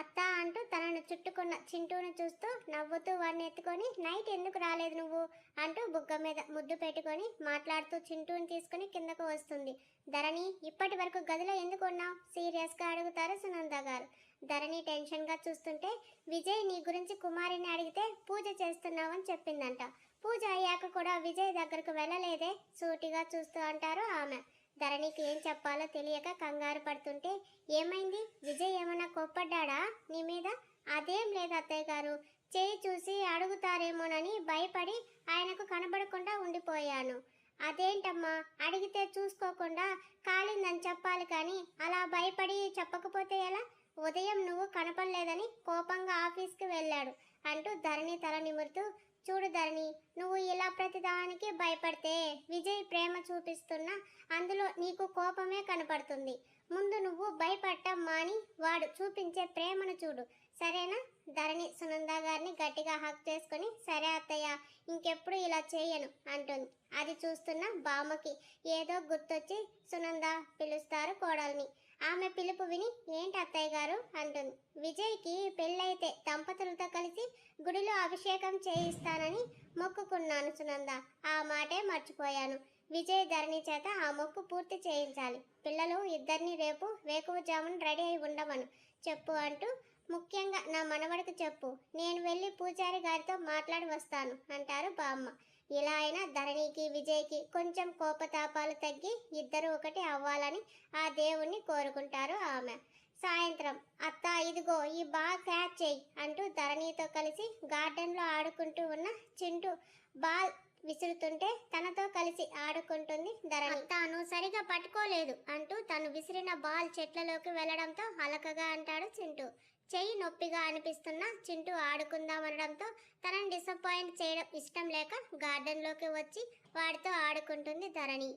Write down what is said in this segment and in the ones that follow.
అత్త అంటూ తనను చుట్టుకున్న చింటూను చూస్తూ నవ్వుతూ వాడిని ఎత్తుకొని నైట్ ఎందుకు రాలేదు నువ్వు? అంటూ బుగ్గ మీద ముద్దు పెట్టుకొని మాట్లాడుతూ చింటూని తీసుకుని కిందకు వస్తుంది. ధరణి ఇప్పటి వరకు గదిలో ఎందుకు ఉన్నావు? సీరియస్గా అడుగుతారు సునంద గారు. ధరణి టెన్షన్గా చూస్తుంటే విజయ్ నీ గురించి కుమారిని అడిగితే పూజ చేస్తున్నావని చెప్పిందంట. పూజ అయ్యాక కూడా విజయ్ దగ్గరకు వెళ్ళలేదే? సూటిగా చూస్తూ అంటారు ఆమె. ధరణికి ఏం చెప్పాలో తెలియక కంగారు పడుతుంటే ఏమైంది? విజయ్ ఏమైనా కోప్పడ్డాడా నీ మీద? అదేం లేదు అత్తయ్య గారు. చేయి చూసి అడుగుతారేమోనని భయపడి ఆయనకు కనబడకుండా ఉండిపోయాను. అదేంటమ్మా? అడిగితే చూసుకోకుండా కాలిందని చెప్పాలి కానీ అలా భయపడి చెప్పకపోతే ఎలా? ఉదయం నువ్వు కనపడలేదని కోపంగా ఆఫీస్కి వెళ్ళాడు అంటూ ధరణి తల నిమురుతూ చూడు ధరణి నువ్వు ఇలా ప్రతిదానికి భయపడితే విజయ్ ప్రేమ చూపిస్తున్నా అందులో నీకు కోపమే కనపడుతుంది. ముందు నువ్వు భయపడటం మాని వాడు చూపించే ప్రేమను చూడు. సరేనా? ధరణి సునంద గారిని గట్టిగా హక్ చేసుకొని సరే అత్తయ్య ఇంకెప్పుడు ఇలా చేయను అంటుంది. అది చూస్తున్న బామ్మకి ఏదో గుర్తొచ్చి సునంద పిలుస్తారు కోడల్ని. ఆమె పిలుపు విని ఏంటి అత్తయ్య గారు? అంటుంది. విజయ్కి పెళ్ళైతే దంపతులతో కలిసి గుడిలో అభిషేకం చేయిస్తానని మొక్కుకున్నాను సునంద. ఆ మాటే మర్చిపోయాను. విజయ్ ధరణి చేత ఆ మొక్కు పూర్తి చేయించాలి. పిల్లలు ఇద్దరిని రేపు వేకువజామున రెడీ అయి ఉండమను. చెప్పు అంటూ ముఖ్యంగా నా మనవడికి చెప్పు. నేను వెళ్ళి పూజారి గారితో మాట్లాడి వస్తాను అంటారు బామ్మ. ఇలా అయినా ధరణికి విజయ్కి కొంచెం కోపతాపాలు తగ్గి ఇద్దరు ఒకటి అవ్వాలని ఆ దేవుణ్ణి కోరుకుంటారు ఆమె. సాయంత్రం అత్త ఇదిగో ఈ బాల్ క్యాచ్ చేయి అంటూ ధరణితో కలిసి గార్డెన్లో ఆడుకుంటూ ఉన్న చింటూ బాల్ విసురుతుంటే తనతో కలిసి ఆడుకుంటుంది ధరణి. తాను సరిగా పట్టుకోలేదు అంటూ తను విసిరిన బాల్ చెట్లలోకి వెళ్ళడంతో అలకగా అంటాడు చింటూ. చెయ్యి నొప్పిగా అనిపిస్తున్న చింటూ ఆడుకుందామనడంతో తనని డిసప్పాయింట్ చేయడం ఇష్టం లేక గార్డెన్లోకి వచ్చి వాడితో ఆడుకుంటుంది ధరణి.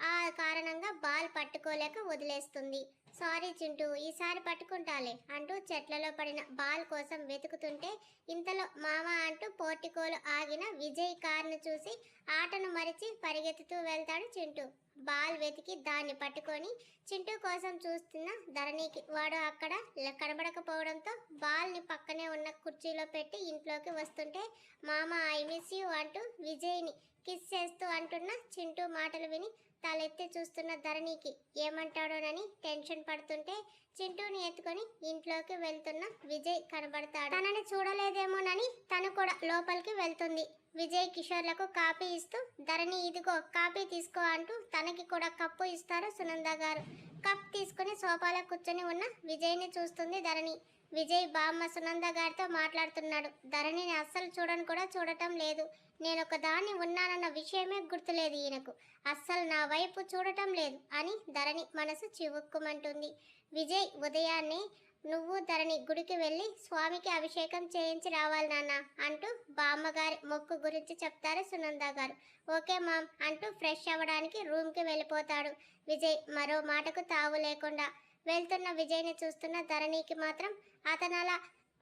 ఆ కారణంగా బాల్ పట్టుకోలేక వదిలేస్తుంది. సారీ చింటూ ఈసారి పట్టుకుంటాలే అంటూ చెట్లలో పడిన బాల్ కోసం వెతుకుతుంటే ఇంతలో మామ అంటూ పోర్టికోలు ఆగిన విజయ్ కార్ను చూసి ఆటను మరిచి పరిగెత్తుతూ వెళ్తాడు చింటూ. బాల్ వెతికి దాన్ని పట్టుకొని చింటూ కోసం చూస్తున్న ధరణికి వాడు అక్కడ కనబడకపోవడంతో బాల్ని పక్కనే ఉన్న కుర్చీలో పెట్టి ఇంట్లోకి వస్తుంటే మామ ఐ మిస్ యూ అంటూ విజయ్ని కిస్ చేస్తూ అంటున్న చింటూ మాటలు విని తలెత్తి చూస్తున్న ధరణికి ఏమంటాడోనని టెన్షన్ పడుతుంటే చింటూని ఎత్తుకొని ఇంట్లోకి వెళ్తున్న విజయ్ కనబడతాడు. తనని చూడలేదేమోనని తను కూడా లోపలికి వెళ్తుంది. విజయ్ కిషోర్లకు కాపీ ఇస్తూ ధరణి ఇదిగో కాపీ తీసుకో అంటూ తనకి కూడా కప్పు ఇస్తారు సునంద గారు. కప్ తీసుకుని సోఫాలో కూర్చొని ఉన్న విజయ్ని చూస్తుంది ధరణి. విజయ్ బామ్మ సునంద గారితో మాట్లాడుతున్నాడు. ధరణిని అస్సలు చూడని కూడా చూడటం లేదు. నేను ఒక దాన్ని ఉన్నానన్న విషయమే గుర్తులేదు ఈయనకు. అస్సలు నా వైపు చూడటం లేదు అని ధరణి మనసు చివుక్కుమంటుంది. విజయ్ ఉదయాన్నే నువ్వు ధరణి గుడికి వెళ్ళి స్వామికి అభిషేకం చేయించి రావాలి నాన్న అంటూ బామ్మగారి మొక్కు గురించి చెప్తారు సునంద గారు. ఓకే మామ్ అంటూ ఫ్రెష్ అవ్వడానికి రూమ్కి వెళ్ళిపోతాడు. విజయ్ మరో మాటకు తావు లేకుండా వెళ్తున్న విజయ్ని చూస్తున్న ధరణికి మాత్రం అతను అలా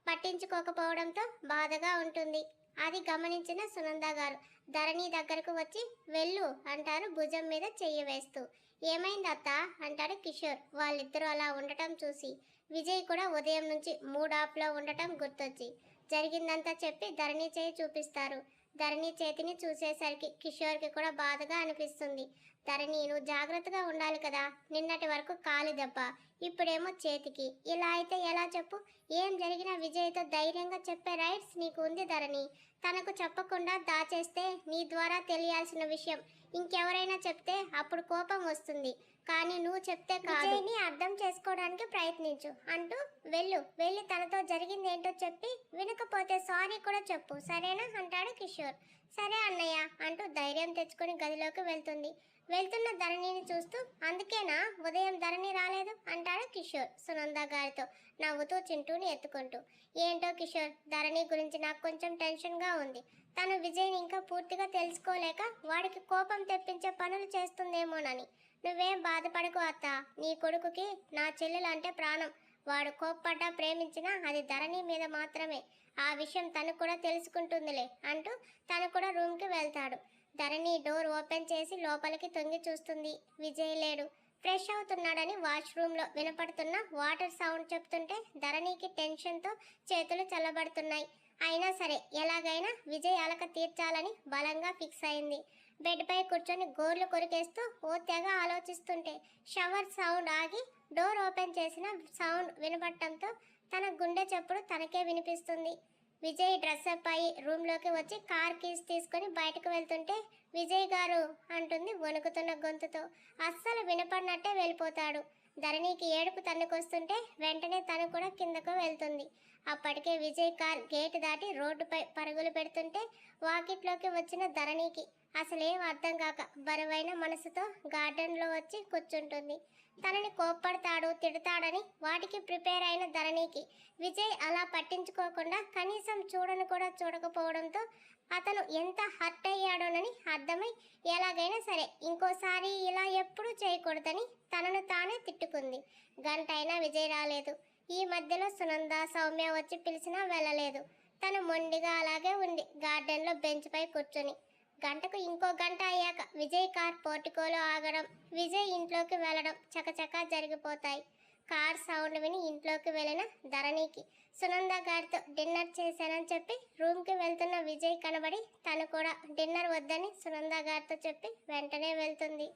పట్టించుకోకపోవడంతో బాధగా ఉంటుంది. అది గమనించిన సునంద గారు ధరణి దగ్గరకు వచ్చి వెళ్ళు అంటారు భుజం మీద చెయ్యి వేస్తూ. ఏమైంది అత్త? అంటాడు కిషోర్. వాళ్ళిద్దరూ అలా ఉండటం చూసి. విజయ్ కూడా ఉదయం నుంచి మూడ్ ఆఫ్లో ఉండటం గుర్తొచ్చి. జరిగిందంతా చెప్పి ధరణి చేయి చూపిస్తారు. ధరణి చేతిని చూసేసరికి కిషోర్కి కూడా బాధగా అనిపిస్తుంది. ధరణి నువ్వు జాగ్రత్తగా ఉండాలి కదా. నిన్నటి వరకు కాలి దెబ్బ ఇప్పుడేమో చేతికి. ఇలా అయితే ఎలా చెప్పు? ఏం జరిగినా విజయ్తో ధైర్యంగా చెప్పే రైట్స్ నీకు ఉంది ధరణి. తనకు చెప్పకుండా దాచేస్తే నీ ద్వారా తెలియాల్సిన విషయం ఇంకెవరైనా చెప్తే అప్పుడు కోపం వస్తుంది. కానీ నువ్వు చెప్తే కాదు. అర్థం చేసుకోవడానికి ప్రయత్నించు. అంటూ వెళ్ళు. వెళ్ళి తనతో జరిగింది ఏంటో చెప్పి వినకపోతే సారీ కూడా చెప్పు. సరేనా? అంటాడు కిషోర్. సరే అన్నయ్య అంటూ ధైర్యం తెచ్చుకుని గదిలోకి వెళ్తుంది. వెళ్తున్న ధరణిని చూస్తూ అందుకేనా? ఉదయం ధరణి రాలేదు? అంటాడు కిషోర్ సునంద గారితో నవ్వుతూ చింటూని ఎత్తుకుంటూ. ఏంటో కిషోర్ ధరణి గురించి నాకు కొంచెం టెన్షన్గా ఉంది. తను విజయ్ని ఇంకా పూర్తిగా తెలుసుకోలేక వాడికి కోపం తెప్పించే పనులు చేస్తుందేమోనని. నువ్వేం బాధపడకు అత్త. నీ కొడుకుకి నా చెల్లెలు అంటే ప్రాణం. వాడు కోప్పడ్డా ప్రేమించినా అది ధరణి మీద మాత్రమే. ఆ విషయం తను కూడా తెలుసుకుంటుందిలే అంటూ తను కూడా రూమ్కి వెళ్తాడు. ధరణి డోర్ ఓపెన్ చేసి లోపలికి తొంగి చూస్తుంది. విజయ్ లేడు. ఫ్రెష్ అవుతున్నాడని వాష్రూమ్లో వినపడుతున్న వాటర్ సౌండ్ చెప్తుంటే ధరణికి టెన్షన్తో చేతులు చల్లబడుతున్నాయి. అయినా సరే ఎలాగైనా విజయ్ అలక తీర్చాలని బలంగా ఫిక్స్ అయింది. బెడ్పై కూర్చొని గోర్లు కొరికేస్తూ ఓ తెగ ఆలోచిస్తుంటే షవర్ సౌండ్ ఆగి డోర్ ఓపెన్ చేసిన సౌండ్ వినపడటంతో తన గుండె చప్పుడు తనకే వినిపిస్తుంది. విజయ్ డ్రెస్అప్ అయి రూమ్లోకి వచ్చి కార్ కీస్ తీసుకొని బయటకు వెళ్తుంటే విజయ్ గారు అంటుంది వణుకుతున్న గొంతుతో. అస్సలు వినపడినట్టే వెళ్ళిపోతాడు. ధరణికి ఏడుపు తన్నుకొస్తుంటే వెంటనే తను కూడా కిందకు వెళ్తుంది. అప్పటికే విజయ్ కార్ గేట్ దాటి రోడ్డుపై పరుగులు పెడుతుంటే వాకిట్లోకి వచ్చిన ధరణికి అసలేం అర్థం కాక బరువైన మనసుతో గార్డెన్లో వచ్చి కూర్చుంటుంది. తనని కోప్పడతాడు తిడతాడని వాటికి ప్రిపేర్ అయిన ధరణికి విజయ్ అలా పట్టించుకోకుండా కనీసం చూడను కూడా చూడకపోవడంతో అతను ఎంత హర్ట్ అయ్యాడోనని అర్థమై ఎలాగైనా సరే ఇంకోసారి ఇలా ఎప్పుడూ చేయకూడదని తనను తానే తిట్టుకుంది. గంట అయినా విజయ్ రాలేదు. ఈ మధ్యలో సునంద సౌమ్య వచ్చి పిలిచినా వెళ్ళలేదు. తను మొండిగా అలాగే ఉంది గార్డెన్లో బెంచ్పై కూర్చొని. గంటకు ఇంకో గంట అయ్యాక విజయ్ కార్ పోర్టికోలో ఆగడం విజయ్ ఇంట్లోకి వెళ్ళడం చకచకా జరిగిపోతాయి. కార్ సౌండ్ విని ఇంట్లోకి వెళ్ళిన ధరణికి సునంద గారితో డిన్నర్ చేశానని చెప్పి రూమ్కి వెళ్తున్న విజయ్ కనబడి తను కూడా డిన్నర్ వద్దని సునంద గారితో చెప్పి వెంటనే వెళ్తుంది.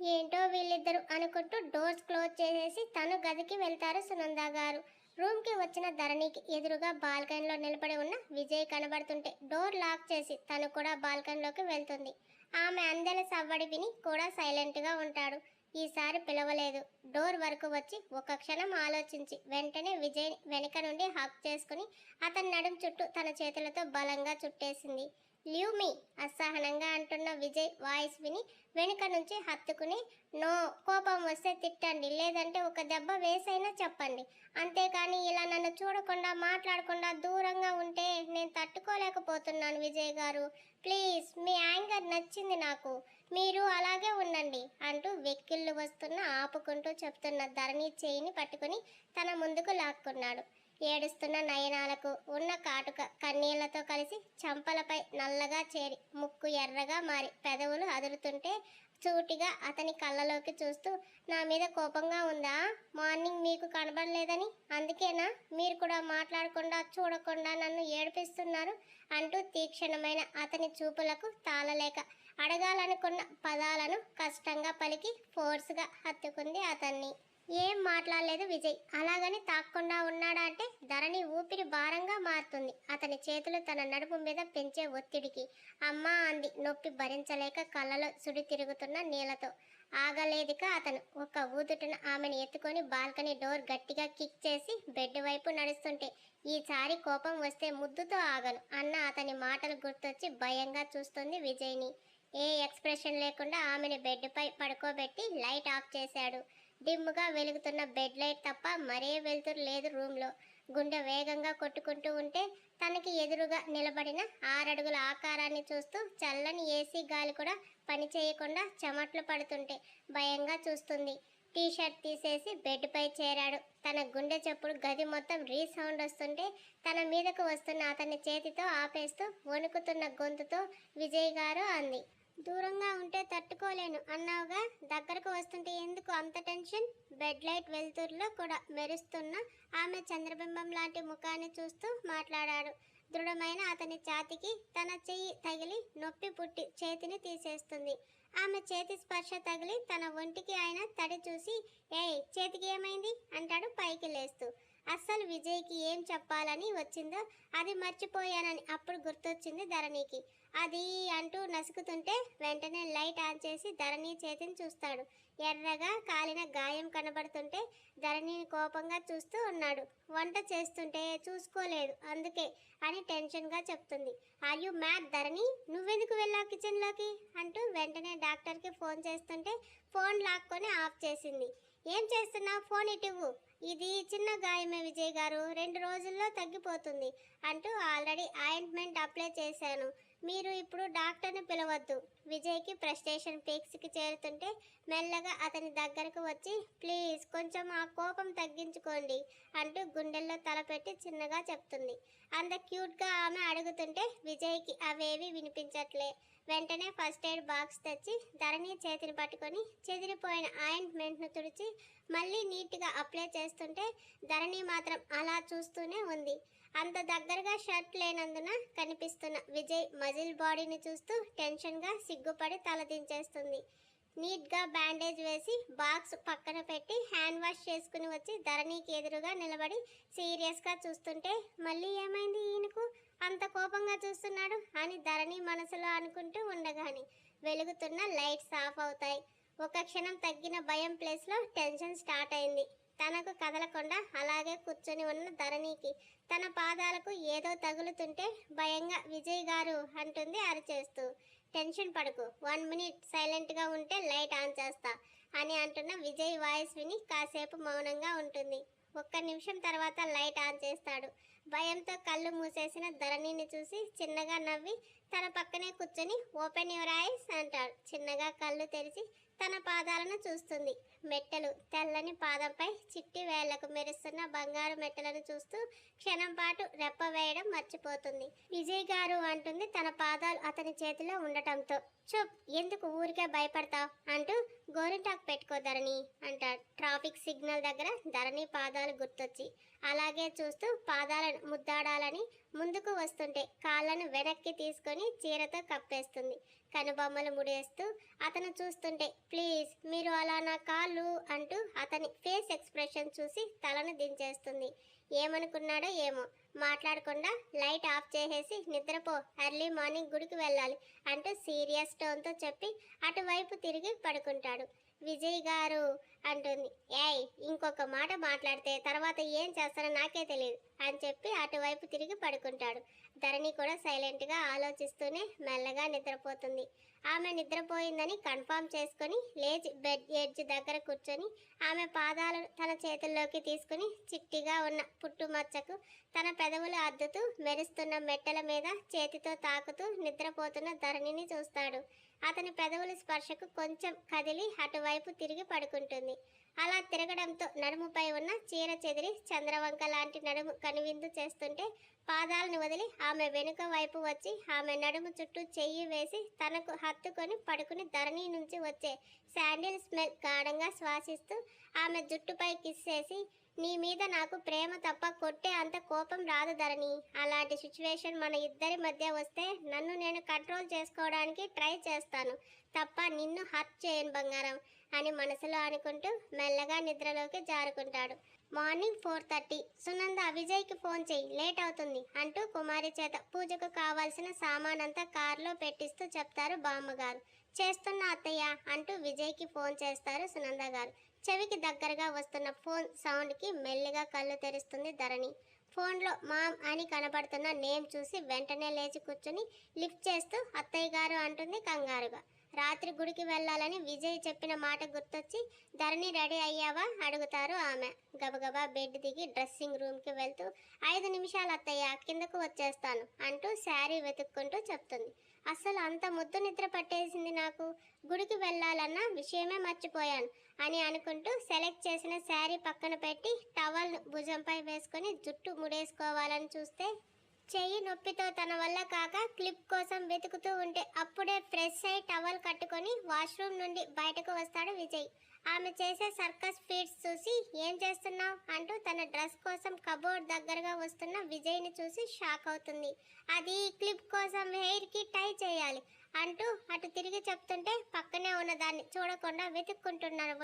ఏంటో వీళ్ళిద్దరు అనుకుంటూ డోర్స్ క్లోజ్ చేసేసి తను గదికి వెళ్తారు సునంద గారు. రూమ్కి వచ్చిన ధరణికి ఎదురుగా బాల్కనీలో నిలబడి ఉన్న విజయ్ కనబడుతుంటే డోర్ లాక్ చేసి తను కూడా బాల్కనీలోకి వెళ్తుంది. ఆమె అందెల సవ్వడి విని కూడా సైలెంట్గా ఉంటాడు. ఈసారి పిలవలేదు. డోర్ వరకు వచ్చి ఒక క్షణం ఆలోచించి వెంటనే విజయ్ వెనుక నుండి హక్ చేసుకుని అతని నడుం చుట్టూ తన చేతులతో బలంగా చుట్టేసింది. లీవ్ మీ అసహనంగా అంటున్న విజయ్ వాయిస్ విని వెనుక నుంచి హత్తుకుని నో కోపం వస్తే తిట్టండి లేదంటే ఒక దెబ్బ వేసైనా చెప్పండి. అంతేకాని ఇలా నన్ను చూడకుండా మాట్లాడకుండా దూరంగా ఉంటే నేను తట్టుకోలేకపోతున్నాను విజయ్ గారు. ప్లీజ్ మీ యాంగర్ నచ్చింది నాకు. మీరు అలాగే ఉండండి అంటూ వెక్కిళ్ళు వస్తున్న ఆపుకుంటూ చెప్తున్న ధరణి చేయిని పట్టుకుని తన ముందుకు లాక్కున్నాడు. ఏడుస్తున్న నయనాలకు ఉన్న కాటుక కన్నీళ్ళతో కలిసి చంపలపై నల్లగా చేరి ముక్కు ఎర్రగా మారి పెదవులు అదురుతుంటే చూటిగా అతని కళ్ళలోకి చూస్తూ నా మీద కోపంగా ఉందా? మార్నింగ్ మీకు కనబడలేదని? అందుకేనా? మీరు కూడా మాట్లాడకుండా చూడకుండా నన్ను ఏడిపిస్తున్నారు? అంటూ తీక్షణమైన అతని చూపులకు తాళలేక అడగాలనుకున్న పదాలను కష్టంగా పలికి ఫోర్స్గా హత్తుకుంది అతన్ని. ఏం మాట్లాడలేదు విజయ్. అలాగని తాక్కుండా ఉన్నాడా అంటే ధరణి ఊపిరి భారంగా మారుతుంది. అతని చేతులు తన నడుపు మీద పెంచే ఒత్తిడికి. అమ్మా అంది నొప్పి భరించలేక కళ్ళలో సుడి తిరుగుతున్న నీళ్ళతో ఆగలేదిక అతను. ఒక ఊదుటన ఆమెను ఎత్తుకొని బాల్కనీ డోర్ గట్టిగా కిక్ చేసి బెడ్ వైపు నడుస్తుంటే ఈసారి కోపం వస్తే ముద్దుతో ఆగను అన్న అతని మాటలు గుర్తొచ్చి భయంగా చూస్తుంది విజయ్ని. ఏ ఎక్స్ప్రెషన్ లేకుండా ఆమెను బెడ్పై పడుకోబెట్టి లైట్ ఆఫ్ చేశాడు. డిమ్గా వెలుగుతున్న బెడ్ లైట్ తప్ప మరే వెలుతురు లేదు రూమ్లో గుండె వేగంగా కొట్టుకుంటూ ఉంటే తనకి ఎదురుగా నిలబడిన ఆరడుగుల ఆకారాన్ని చూస్తూ చల్లని ఏసీ గాలి కూడా పని చేయకుండా చెమట్లు పడుతుంటే భయంగా చూస్తుంది. టీ షర్ట్ తీసేసి బెడ్పై చేరాడు. తన గుండె చప్పుడు గది మొత్తం రీసౌండ్ వస్తుంటే తన మీదకు వస్తున్న అతని చేతితో ఆపేస్తూ వణుకుతున్న గొంతుతో విజయ్ గారు అంది. దూరంగా ఉంటే తట్టుకోలేను. అన్నావుగా దగ్గరకు వస్తుంటే ఎందుకు అంత టెన్షన్? బెడ్ లైట్ వెలుతురులో కూడా మెరుస్తున్న ఆమె చంద్రబింబం లాంటి ముఖాన్ని చూస్తూ మాట్లాడాడు. దృఢమైన అతని ఛాతికి తన చెయ్యి తగిలి నొప్పి పుట్టి చేతిని తీసేస్తుంది. ఆమె చేతి స్పర్శ తగిలి తన ఒంటికి ఆయన తడి చూసి ఏయ్ చేతికి ఏమైంది? అంటాడు పైకి లేస్తూ. అస్సలు విజయ్కి ఏం చెప్పాలని వచ్చిందో అది మర్చిపోయానని అప్పుడు గుర్తొచ్చింది ధరణికి. అది అంటూ నసుకుతుంటే వెంటనే లైట్ ఆన్ చేసి ధరణి చేతిని చూస్తాడు. ఎర్రగా కాలిన గాయం కనబడుతుంటే ధరణిని కోపంగా చూస్తూ ఉన్నాడు. వంట చేస్తుంటే చూసుకోలేదు. అందుకే అని టెన్షన్గా చెప్తుంది. Are you mad Dharani? నువ్వెందుకు వెళ్ళావు కిచెన్లోకి? అంటూ వెంటనే డాక్టర్కి ఫోన్ చేస్తుంటే ఫోన్ లాక్కొని ఆఫ్ చేసింది. ఏం చేస్తున్నావు? ఫోన్ ఇటువు ఇది చిన్న గాయమే విజయ్ గారు. రెండు రోజుల్లో తగ్గిపోతుంది అంటూ ఆల్రెడీ ఆయింట్మెంట్ అప్లై చేశాను. మీరు ఇప్పుడు డాక్టర్ని పిలవద్దు. విజయ్కి ప్రెస్టేషన్ పీక్స్కి చేరుతుంటే మెల్లగా అతని దగ్గరకు వచ్చి ప్లీజ్ కొంచెం ఆ కోపం తగ్గించుకోండి అంటూ గుండెల్లో తలపెట్టి చిన్నగా చెప్తుంది. అంత క్యూట్గా ఆమె అడుగుతుంటే విజయ్కి అవేవి వినిపించట్లే. వెంటనే ఫస్ట్ ఎయిడ్ బాక్స్ తెచ్చి ధరణి చేతిని పట్టుకొని చెదిరిపోయిన ఆయింట్మెంట్ను తుడిచి మళ్ళీ నీట్గా అప్లై చేస్తుంటే ధరణి మాత్రం అలా చూస్తూనే ఉంది. అంత దగ్గరగా షర్ట్ లేనందున కనిపిస్తున్న విజయ్ మజిల్ బాడీని చూస్తూ టెన్షన్గా సిగ్గుపడి తలదించేస్తుంది నీట్గా బ్యాండేజ్ వేసి బాక్స్ పక్కన పెట్టి హ్యాండ్ వాష్ చేసుకుని వచ్చి ధరణికి ఎదురుగా నిలబడి సీరియస్గా చూస్తుంటే మళ్ళీ ఏమైంది ఈయనకు? అంత కోపంగా చూస్తున్నాడు అని ధరణి మనసులో అనుకుంటూ ఉండగాని వెలుగుతున్న లైట్స్ ఆఫ్ అవుతాయి. ఒక క్షణం తగ్గిన భయం ప్లేస్లో టెన్షన్ స్టార్ట్ అయింది. తనకు కదలకుండా అలాగే కూర్చొని ఉన్న ధరణికి తన పాదాలకు ఏదో తగులుతుంటే భయంగా విజయ్ గారు అంటుంది అరిచేస్తూ. టెన్షన్ పడకు వన్ మినిట్ సైలెంట్గా ఉంటే లైట్ ఆన్ చేస్తా అని అంటున్న విజయ్ వాయిస్ విని కాసేపు మౌనంగా ఉంటుంది. ఒక్క నిమిషం తర్వాత లైట్ ఆన్ చేస్తాడు. భయంతో కళ్ళు మూసేసిన ధరణిని చూసి చిన్నగా నవ్వి తన పక్కనే కూర్చొని ఓపెన్ యువర్ ఐస్ అంటాడు. చిన్నగా కళ్ళు తెరిచి తన పాదాలను చూస్తుంది. మెట్టలు తెల్లని పాదంపై చిట్టి వేళ్ళకు మెరుస్తున్న బంగారు మెట్టలను చూస్తూ క్షణం పాటు రెప్ప వేయడం మర్చిపోతుంది. విజయ్ గారు అంటుంది తన పాదాలు అతని చేతిలో ఉండటంతో. చూప్ ఎందుకు ఊరికే భయపడతావు? అంటూ గోరింటాకు పెట్టుకో ధరణి అంటాడు. ట్రాఫిక్ సిగ్నల్ దగ్గర ధరణి పాదాలు గుర్తొచ్చి అలాగే చూస్తూ పాదాలను ముద్దాడాలని ముందుకు వస్తుంటే కాళ్ళను వెనక్కి తీసుకొని చీరతో కప్పేస్తుంది. కనుబొమ్మలు ముడేస్తూ అతను చూస్తుంటే ప్లీజ్ మీరు అలా నా కాళ్ళు అంటూ అతని ఫేస్ ఎక్స్ప్రెషన్ చూసి తలను దించేస్తుంది. ఏమనుకున్నాడో ఏమో. మాట్లాడకుండా లైట్ ఆఫ్ చేసేసి నిద్రపో ఎర్లీ మార్నింగ్ గుడికి వెళ్ళాలి అంటూ సీరియస్ టోన్తో చెప్పి అటువైపు తిరిగి పడుకుంటాడు. విజయ్ గారు అంటుంది. ఏయ్ ఇంకొక మాట మాట్లాడితే తర్వాత ఏం చేస్తారో నాకే తెలియదు అని చెప్పి అటువైపు తిరిగి పడుకుంటాడు. ధరణి కూడా సైలెంట్గా ఆలోచిస్తూనే మెల్లగా నిద్రపోతుంది. ఆమె నిద్రపోయిందని కన్ఫామ్ చేసుకొని లేచి బెడ్ ఎడ్జ్ దగ్గర కూర్చొని ఆమె పాదాలు తన చేతుల్లోకి తీసుకుని చిట్టిగా ఉన్న పుట్టుమచ్చకు తన పెదవులు అద్దుతూ మెరుస్తున్న మెట్టల మీద చేతితో తాకుతూ నిద్రపోతున్న ధరణిని చూస్తాడు. అతని పెదవుల స్పర్శకు కొంచెం కదిలి అటువైపు తిరిగి పడుకుంటుంది. అలా తిరగడంతో నడుముపై ఉన్న చీర చెదిరి చంద్రవంక లాంటి నడుము కనువిందు చేస్తుంటే పాదాలను వదిలి ఆమె వెనుక వైపు వచ్చి ఆమె నడుము చుట్టూ చెయ్యి వేసి తనకు హత్తుకొని పడుకుని ధరణి నుంచి వచ్చే శాండిల్ స్మెల్ గాఢంగా శ్వాసిస్తూ ఆమె జుట్టుపై కిస్ చేసి నీ మీద నాకు ప్రేమ తప్ప కొట్టే అంత కోపం రాదు ధరణి. అలాంటి సిచ్యువేషన్ మన ఇద్దరి మధ్య వస్తే నన్ను నేను కంట్రోల్ చేసుకోవడానికి ట్రై చేస్తాను. తప్ప నిన్ను హర్ట్ చేయను బంగారం. అని మనసులో అనుకుంటూ మెల్లగా నిద్రలోకి జారుకుంటాడు. Morning four thirty. సునంద విజయ్కి ఫోన్ చేయి లేట్ అవుతుంది అంటూ కుమారి చేత పూజకు కావాల్సిన సామానంతా కారులో పెట్టిస్తూ చెప్తారు బామ్మగారు. చేస్తున్న అత్తయ్య అంటూ విజయ్కి ఫోన్ చేస్తారు సునంద గారు. చెవికి దగ్గరగా వస్తున్న ఫోన్ సౌండ్కి మెల్లిగా కళ్ళు తెరుస్తుంది ధరణి. ఫోన్లో మామ్ అని కనబడుతున్న నేమ్ చూసి వెంటనే లేచి కూర్చుని లిఫ్ట్ చేస్తూ అత్తయ్య గారు అంటుంది కంగారుగా. రాత్రి గుడికి వెళ్ళాలని విజయ్ చెప్పిన మాట గుర్తొచ్చి ధరణి రెడీ అయ్యావా? అడుగుతారు ఆమె. గబగబా బెడ్ దిగి డ్రెస్సింగ్ రూమ్కి వెళ్తూ ఐదు నిమిషాలు అత్తయ్య కిందకు వచ్చేస్తాను అంటూ శారీ వెతుక్కుంటూ చెప్తుంది. అసలు అంత ముద్దు నిద్ర పట్టేసింది నాకు. గుడికి వెళ్ళాలన్న విషయమే మర్చిపోయాను అని అనుకుంటూ సెలెక్ట్ చేసిన శారీ పక్కన పెట్టి టవల్ను భుజంపై వేసుకొని జుట్టు ముడేసుకోవాలని చూస్తే చెయ్యి నొప్పితో తన వల్ల కాక క్లిప్ కోసం వెతుకుతూ ఉంటే అప్పుడే ఫ్రెష్ అయి టవల్ కట్టుకొని వాష్రూమ్ నుండి బయటకు వస్తాడు విజయ్. ఆమె చేసే సర్కస్ ఫీట్స్ చూసి ఏం చేస్తున్నావు అంటూ తన డ్రెస్ కోసం కబోర్డ్ దగ్గరగా వస్తున్న విజయ్ని చూసి షాక్ అవుతుంది. అది క్లిప్ కోసం హెయిర్కి టై చేయాలి అంటూ అటు తిరిగి చెప్తుంటే పక్కనే ఉన్న దాన్ని చూడకుండా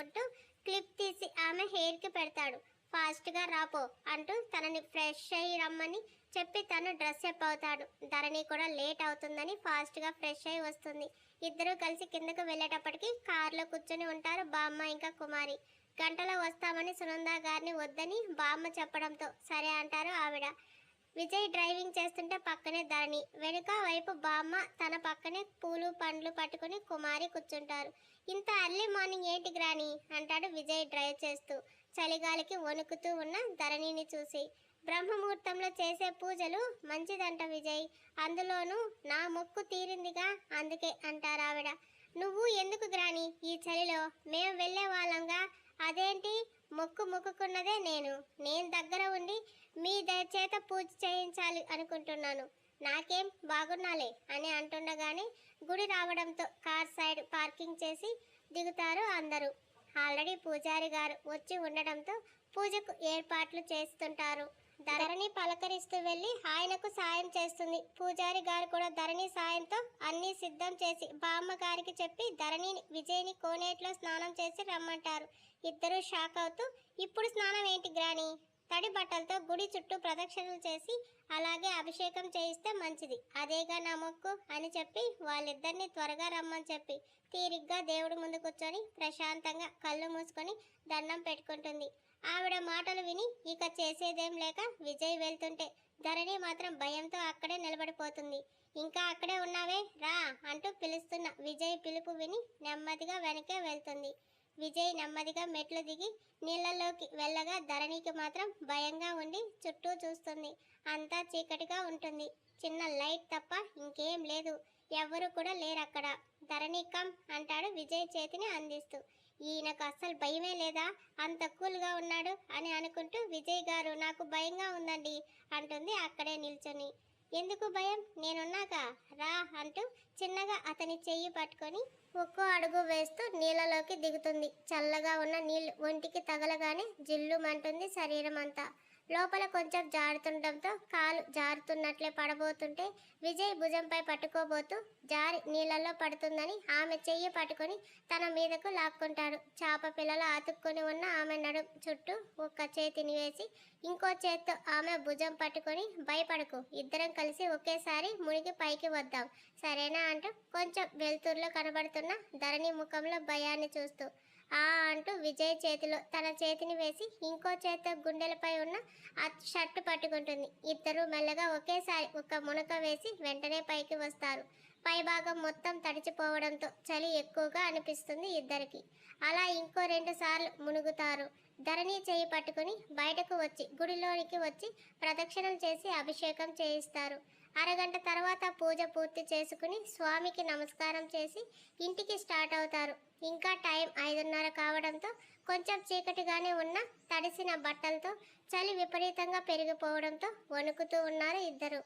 అంటూ క్లిప్ తీసి ఆమె హెయిర్కి పెడతాడు. ఫాస్ట్గా రాపో అంటూ తనని ఫ్రెష్ అయ్యి రమ్మని చెప్పి తను డ్రెస్ అప్ అవుతాడు ధరణి కూడా లేట్ అవుతుందని ఫాస్ట్గా ఫ్రెష్ అయి వస్తుంది. ఇద్దరూ కలిసి కిందకు వెళ్ళేటప్పటికి కారులో కూర్చొని ఉంటారు బామ్మ ఇంకా కుమారి. గంటలో వస్తామని సునంద గారిని వద్దని బామ్మ చెప్పడంతో సరే అంటారు ఆవిడ. విజయ్ డ్రైవింగ్ చేస్తుంటే పక్కనే ధరణి. వెనుక వైపు బామ్మ తన పక్కనే పూలు పండ్లు పట్టుకుని కుమారి కూర్చుంటారు. ఇంత అర్లీ మార్నింగ్ ఏంటి గ్రాని అంటాడు విజయ్ డ్రైవ్ చేస్తూ. చలిగాలికి వణుకుతూ ఉన్న ధరణిని చూసి. బ్రహ్మముహూర్తంలో చేసే పూజలు మంచిదంట విజయ్. అందులోనూ నా మొక్కు తీరిందిగా అందుకే అంటారావిడ నువ్వు ఎందుకు గ్రాని? ఈ చలిలో మేము వెళ్ళే వాళ్ళంగా అదేంటి? మొక్కు మొక్కుకున్నదే నేను. నేను దగ్గర ఉండి మీ దయ చేత పూజ చేయించాలి అనుకుంటున్నాను. నాకేం బాగున్నాలే అని అంటుండగానే గుడి రావడంతో కార్ సైడ్ పార్కింగ్ చేసి దిగుతారు అందరూ. ఆల్రెడీ పూజారి గారు వచ్చి ఉండడంతో పూజకు ఏర్పాట్లు చేస్తుంటారు. ధరణి పలకరిస్తూ వెళ్ళి ఆయనకు సాయం చేస్తుంది. పూజారి గారు కూడా ధరణి సాయంతో అన్ని సిద్ధం చేసి బామ్మ గారికి చెప్పి ధరణిని విజయ్ని కోనేట్లో స్నానం చేసి రమ్మంటారు. ఇద్దరూ షాక్ అవుతూ ఇప్పుడు స్నానం ఏంటి గ్రాని? తడి బట్టలతో గుడి చుట్టూ ప్రదక్షిణలు చేసి అలాగే అభిషేకం చేయిస్తే మంచిది. అదేగా నా మొక్కు అని చెప్పి వాళ్ళిద్దరిని త్వరగా రమ్మని చెప్పి తీరిగ్గా దేవుడి ముందు కూర్చొని ప్రశాంతంగా కళ్ళు మూసుకొని దండం పెట్టుకుంటుంది. ఆవిడ మాటలు విని ఇక చేసేదేం లేక విజయ్ వెళ్తుంటే ధరణి మాత్రం భయంతో అక్కడే నిలబడిపోతుంది. ఇంకా అక్కడే ఉన్నావే? రా అంటూ పిలుస్తున్న విజయ్ పిలుపు విని నెమ్మదిగా వెనకే వెళ్తుంది. విజయ్ నెమ్మదిగా మెట్లు దిగి నీళ్ళలోకి వెళ్ళగా ధరణికి మాత్రం భయంగా ఉండి చుట్టూ చూస్తుంది. అంతా చీకటిగా ఉంటుంది. చిన్న లైట్ తప్ప ఇంకేం లేదు. ఎవ్వరు కూడా లేరక్కడ. ధరణి కమ్ అంటాడు విజయ్ చేతిని అందిస్తూ. ఈయనకు అస్సలు భయమే లేదా? అంత కూల్గా ఉన్నాడు అని అనుకుంటూ విజయ్ గారు నాకు భయంగా ఉందండి అంటుంది అక్కడే నిల్చొని. ఎందుకు భయం? నేనున్నాక రా అంటూ చిన్నగా అతని చెయ్యి పట్టుకొని ఒక్కో అడుగు వేస్తూ నీళ్ళలోకి దిగుతుంది. చల్లగా ఉన్న నీళ్ళు ఒంటికి తగలగానే జిల్లుమంటుంది శరీరం అంతా లోపల కొంచెం జారుతుండటంతో కాలు జారుతున్నట్లే పడబోతుంటే విజయ్ భుజంపై పట్టుకోబోతూ జారి నీళ్ళల్లో పడుతుందని ఆమె చెయ్యి పట్టుకొని తన మీదకు లాక్కుంటాడు. చేప పిల్లలు ఆతుక్కొని ఉన్న ఆమె నడుం చుట్టూ ఒక చేతిని వేసి ఇంకో చేత్తో ఆమె భుజం పట్టుకొని భయపడకు ఇద్దరం కలిసి ఒకేసారి మునిగి పైకి వద్దాం సరేనా అంటూ కొంచెం వెలుతురులో కనబడుతున్న ధరణి ముఖంలో భయాన్ని చూస్తూ ఆ అంటూ విజయ్ చేతిలో తన చేతిని వేసి ఇంకో చేత్తో గుండెలపై ఉన్న ఆ షర్టు పట్టుకుంటుంది. ఇద్దరు మెల్లగా ఒకేసారి ఒక మునక వేసి వెంటనే పైకి వస్తారు. పైభాగం మొత్తం తడిచిపోవడంతో చలి ఎక్కువగా అనిపిస్తుంది ఇద్దరికి. అలా ఇంకో రెండు సార్లు మునుగుతారు. ధరణి చేయి పట్టుకుని బయటకు వచ్చి గుడిలోనికి వచ్చి ప్రదక్షిణం చేసి అభిషేకం చేయిస్తారు. అరగంట తర్వాత పూజ పూర్తి చేసుకుని స్వామికి నమస్కారం చేసి ఇంటికి స్టార్ట్ అవుతారు. ఇంకా టైం ఐదున్నర కావడంతో కొంచెం చీకటిగానే ఉన్న తడిసిన బట్టలతో చలి విపరీతంగా పెరిగిపోవడంతో వణుకుతూ ఉన్నారు ఇద్దరు.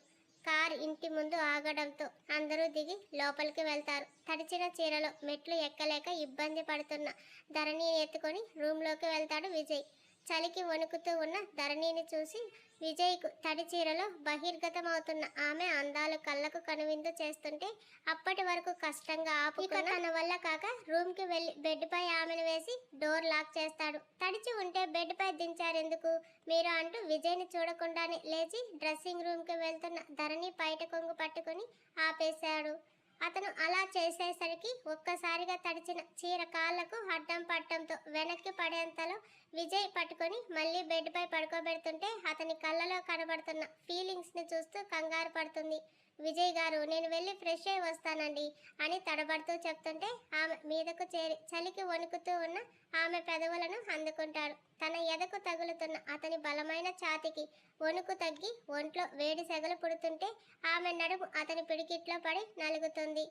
కార్ ఇంటి ముందు ఆగడంతో అందరూ దిగి లోపలికి వెళ్తారు. తడిచిన చీరలో మెట్లు ఎక్కలేక ఇబ్బంది పడుతున్న ధరణి ఎత్తుకొని రూమ్లోకి వెళ్తాడు విజయ్. చలికి వణుకుతూ ఉన్న ధరణిని చూసి విజయ్కు తడి చీరలో బహిర్గతమవుతున్న ఆమె అందాలు కళ్ళకు కనువిందు చేస్తుంటే అప్పటి వరకు కష్టంగా ఆపు తన వల్ల కాక రూమ్కి వెళ్ళి బెడ్పై ఆమెను వేసి డోర్ లాక్ చేస్తాడు. తడిచి ఉంటే బెడ్పై దించారెందుకు? మీరు అంటూ విజయ్ని చూడకుండానే లేచి డ్రెస్సింగ్ రూమ్కి వెళ్తున్న ధరణి బయట కొంగు పట్టుకొని ఆపేశాడు. అతను అలా చేసేసరికి ఒక్కసారిగా తడిచిన చీర కాళ్ళకు అడ్డం పట్టంతో వెనక్కి పడేంతలో విజయ్ పట్టుకొని మళ్ళీ బెడ్ పై పడుకోబెడుతుంటే అతని కళ్ళలో కనబడుతున్న ఫీలింగ్స్ని చూస్తూ కంగారు పడుతుంది. విజయ్ గారు నేను వెళ్ళి ఫ్రెష్ అయి వస్తానండి అని తడబడుతూ చెప్తుంటే ఆమె మీదకు చేరి చలికి వణుకుతూ ఉన్న ఆమె పెదవులను అందుకుంటాడు. తన ఎదకు తగులుతున్న అతని బలమైన ఛాతికి వణుకు తగ్గి ఒంట్లో వేడి సెగలు పుడుతుంటే ఆమె నడుము అతని పిడికిట్లో పడి నలుగుతుంది.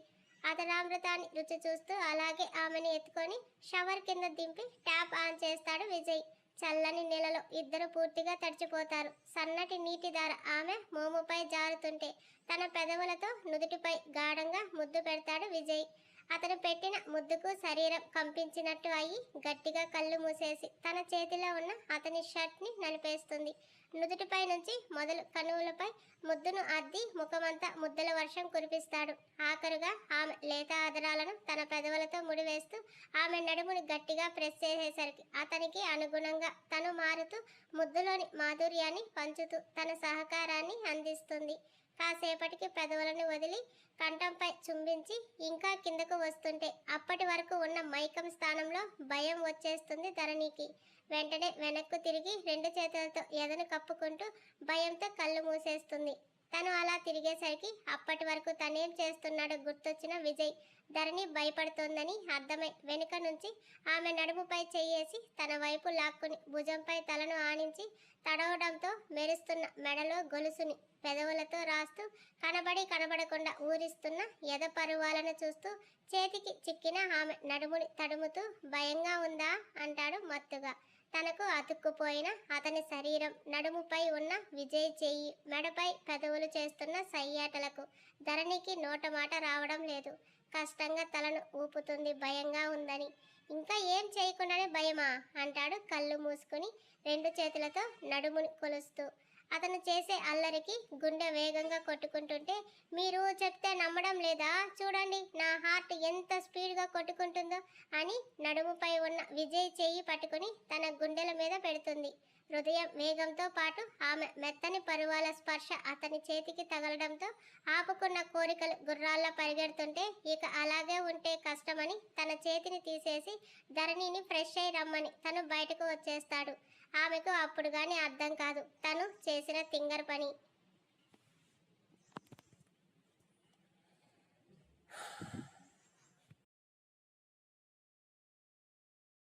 అతనామృతాన్ని రుచి చూస్తూ అలాగే ఆమెను ఎత్తుకొని షవర్ కింద దింపి ట్యాప్ ఆన్ చేస్తాడు విజయ్. చల్లని నీళ్ళలో ఇద్దరు పూర్తిగా తడిచిపోతారు. సన్నటి నీటి ధార ఆమె మోముపై జారుతుంటే తన పెదవులతో నుదుటిపై గాఢంగా ముద్దు పెడతాడు విజయ్. అతను పెట్టిన ముద్దుకు శరీరం కంపించినట్టు అయి గట్టిగా కళ్ళు మూసేసి తన చేతిలో ఉన్న అతని షర్ట్ని నలిపేస్తుంది. నుదుటిపై నుంచి మొదలు కనువులపై ముద్దును అద్ది ముఖమంతా ముద్దల వర్షం కురిపిస్తాడు. ఆఖరుగా ఆమె లేత ఆదరాలను తన పెదవులతో ముడివేస్తూ ఆమె నడుముని గట్టిగా ప్రెస్ చేసేసరికి అతనికి అనుగుణంగా తను మారుతూ ముద్దులోని మాధుర్యాన్ని పంచుతూ తన సహకారాన్ని అందిస్తుంది. కాసేపటికి పెదవులను వదిలి కంఠంపై చుంబించి ఇంకా కిందకు వస్తుంటే అప్పటి వరకు ఉన్న మైకం స్థానంలో భయం వచ్చేస్తుంది ధరణికి. వెంటనే వెనక్కు తిరిగి రెండు చేతులతో ఎదను కప్పుకుంటూ భయంతో కళ్ళు మూసేస్తుంది. తను అలా తిరిగేసరికి అప్పటి వరకు తనేం చేస్తున్నాడో గుర్తొచ్చిన విజయ్. ధరణి భయపడుతోందని అర్థమై వెనుక నుంచి ఆమె నడుముపై చెయ్యేసి తన వైపు లాక్కుని భుజంపై తలను ఆనించి తడవడంతో మెరుస్తున్న మెడలో గొలుసుని పెదవులతో రాస్తూ కనబడి కనబడకుండా ఊరిస్తున్న ఎదపరువాలను చూస్తూ చేతికి చిక్కిన ఆమె నడుముని తడుముతూ భయంగా ఉందా? అంటాడు మత్తుగా. తనకు అతుక్కుపోయిన అతని శరీరం నడుముపై ఉన్న విజయ్ చెయ్యి మెడపై పెదవులు చేస్తున్న సయ్యాటలకు ధరణికి నోటమాట రావడం లేదు. కష్టంగా తలను ఊపుతుంది భయంగా ఉందని. ఇంకా ఏం చేయకుండానే భయమా? అంటాడు కళ్ళు మూసుకుని రెండు చేతులతో నడుముని కొలుస్తూ. అతను చేసే అల్లరికి గుండె వేగంగా కొట్టుకుంటుంటే మీరు చెప్తే నమ్మడం లేదా? చూడండి నా హార్ట్ ఎంత స్పీడ్గా కొట్టుకుంటుందో అని నడుముపై ఉన్న విజయ్ చేయి పట్టుకుని తన గుండెల మీద పెడుతుంది. హృదయం వేగంతో పాటు ఆమె మెత్తని పరువాల స్పర్శ అతని చేతికి తగలడంతో ఆపుకున్న కోరికలు గుర్రాల్లో పరిగెడుతుంటే ఇక అలాగే ఉంటే కష్టమని తన చేతిని తీసేసి ధరణిని ఫ్రెష్ అయి రమ్మని తను బయటకు వచ్చేస్తాడు. ఆమెకు అప్పుడు కానీ అర్థం కాదు. తను చేసిన తింగర్ పని.